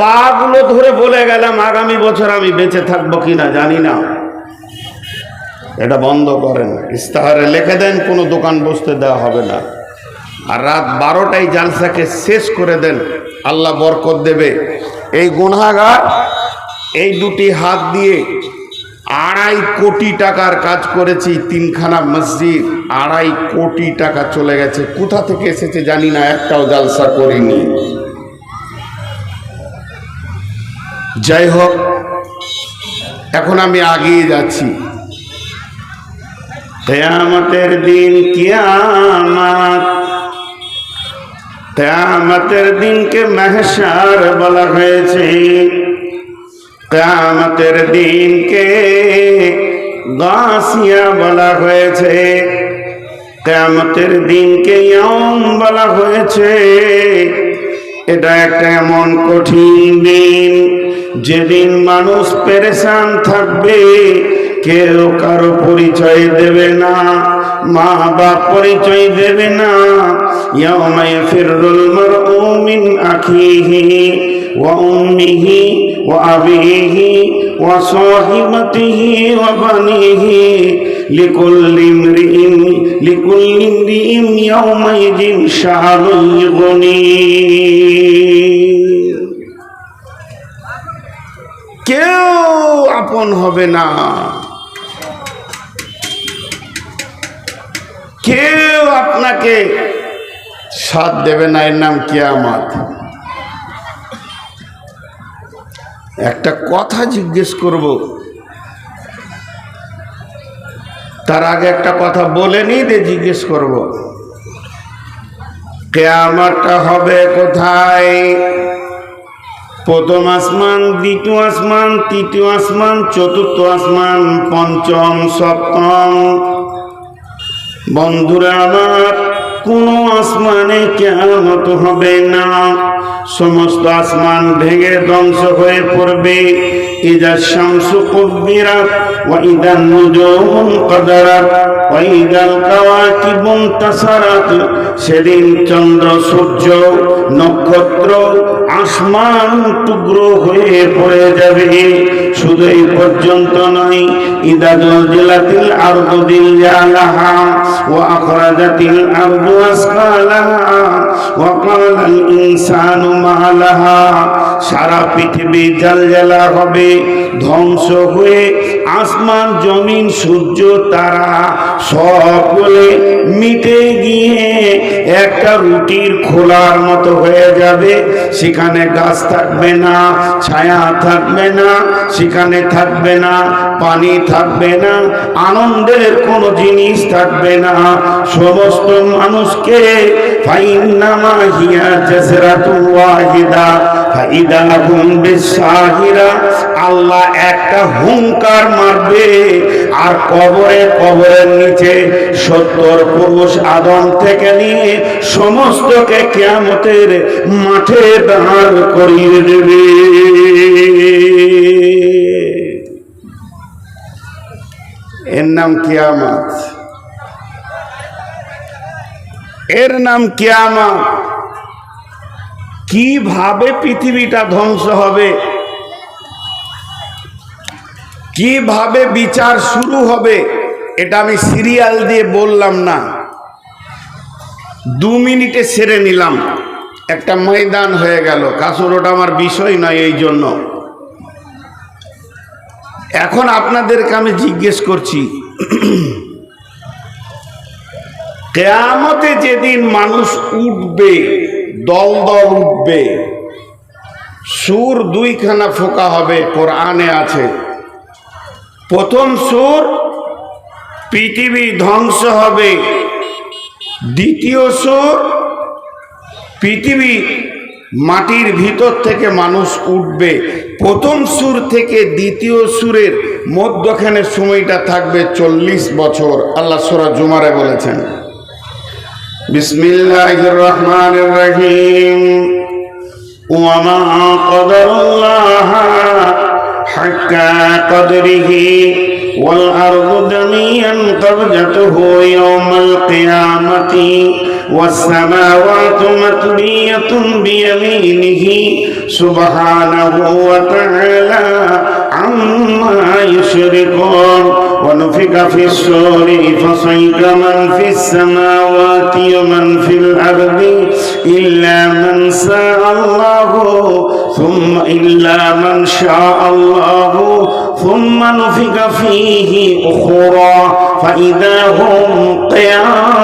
পা গুলো ধরে বলে গেলাম, আগামী বছর আমি বেঁচে থাকব কিনা জানি না। এটা বন্ধ করেন। ইস্তাহারে লিখে দেন, কোনো দোকান বসতে দেওয়া হবে না। আর রাত বারোটায় জালসাকে শেষ করে দেন, আল্লাহ বরকত দেবে। এই গুনাগার এই দুটি হাত দিয়ে আড়াই কোটি টাকার কাজ করেছি, তিনখানা মসজিদ, আড়াই কোটি টাকা চলে গেছে। কোথা থেকে এসেছে জানি না, একটাও জালসা করিনি। যাই হোক, এখন আমি আগিয়ে যাচ্ছি। কেয়ামতের দিন কিয়ামত, কেয়ামতের দিনকে মেহসার বলা হয়েছে। কেয়ামতের দিনকে গাছিয়া বলা হয়েছে। কেয়ামতের দিনকে ইয়ম বলা হয়েছে। এটা একটা এমন কঠিন দিন। যেদিন মানুষ পেরেশান থাকবে, কেউ কারও পরিচয় দেবে না, মা বাপ পরিচয় দেবে না। ইয়ামায় ফিরুল মারউ মিন আখিহি ওয়া উম্মিহি ওয়া আবিহি ওয়া সাহিবাতিহি ওয়া বানিহি। লিকুল্লি ইমরিইন লিকুল্লি ইমরিইন কেউ আপন হবে না। কেউ আপনাকে সাথ দেবে না, এর নাম কিয়ামত। একটা কথা জিজ্ঞেস করব। তার আগে একটা কথা বলে নি দিয়ে জিজ্ঞেস করব। কেয়ামতটা হবে কোথায়? প্রথম আসমান, দ্বিতীয় আসমান, তৃতীয় আসমান, চতুর্থ আসমান, পঞ্চম, সপ্তম। বন্ধুরা আমার, কোনো আসমানে কেমত হবে না। সমস্ত আসমান ভেঙে ধ্বংস হয়ে পড়বে। শামসু কুব্বিরাত ওয়া ইদা নুজুম কদারাত ওয়া ইদাল কাওয়াকিবুন সেদিন চন্দ্র, সূর্য, নক্ষত্র, আসমান টুকরো হয়ে পড়ে যাবে। শুধু এই পর্যন্ত নয়, ইদা জলজিলাতিল আরদু দিলজালাহা ওয়া আখরাজাতিল আরদু আসকালাহা ওয়া ক্বালাল ইনসানু মা সারা পৃথিবী জালজালা হবে ধ্বংস হয়ে আসমান, জমিন, সূর্য, তারা সকলে মিটে গিয়ে একটা রুটির খোলার মতো হয়ে যাবে। সেখানে গাছ থাকবে না, ছায়া থাকবে না, সেখানে থাকবে না, পানি থাকবে না, আনন্দের কোনো জিনিস থাকবে না। সমস্ত মানুষকে ফাইন্নামা হিয়া জাসরাতু ওয়াহিদা ফাইদা হুম বিসাহিরা আল্লাহ একটা হুঙ্কার মারবে আর কবরে কবরের নিচে সত্তর পুরুষ আদম থেকে নিয়ে সমস্তকে কেয়ামতের মাঠে দাঁড় করিয়ে দেবে। এর নাম কিয়ামত। এর নাম কিয়ামত। কীভাবে পৃথিবীটা ধ্বংস হবে? কীভাবে বিচার শুরু হবে? এটা আমি সিরিয়াল দিয়ে বললাম না। দু মিনিটে সেরে নিলাম। একটা ময়দান হয়ে গেল। কাসর, ওটা আমার বিষয় নয় এই জন্য। এখন আপনাদেরকে আমি জিজ্ঞেস করছি কেয়ামতে যেদিন মানুষ উঠবে, দল দল উঠবে, সুর দুইখানা ফোকা হবে, কোরআনে আছে। প্রথম সুর, পৃথিবী ধ্বংস হবে। দ্বিতীয় সুর, পৃথিবী মাটির ভিতর থেকে মানুষ উঠবে। প্রথম সুর থেকে দ্বিতীয় সুরের মধ্যখানে সময়টা থাকবে চল্লিশ বছর। আল্লাহ সোরা জুমারে বলেছেন। بسم الله الرحمن الرحيم. وما قدر الله حق قدره والأرض جميعا قبضته يوم القيامة والسماوات مطبية بيمينه سبحانه وتعالى عما يشركون. ونفق في الصور فصيق من في السماوات ومن في الأرض إلا من شاء الله ثم إلا من شاء الله ثم نفق فيه أخرى فإذا هم قيام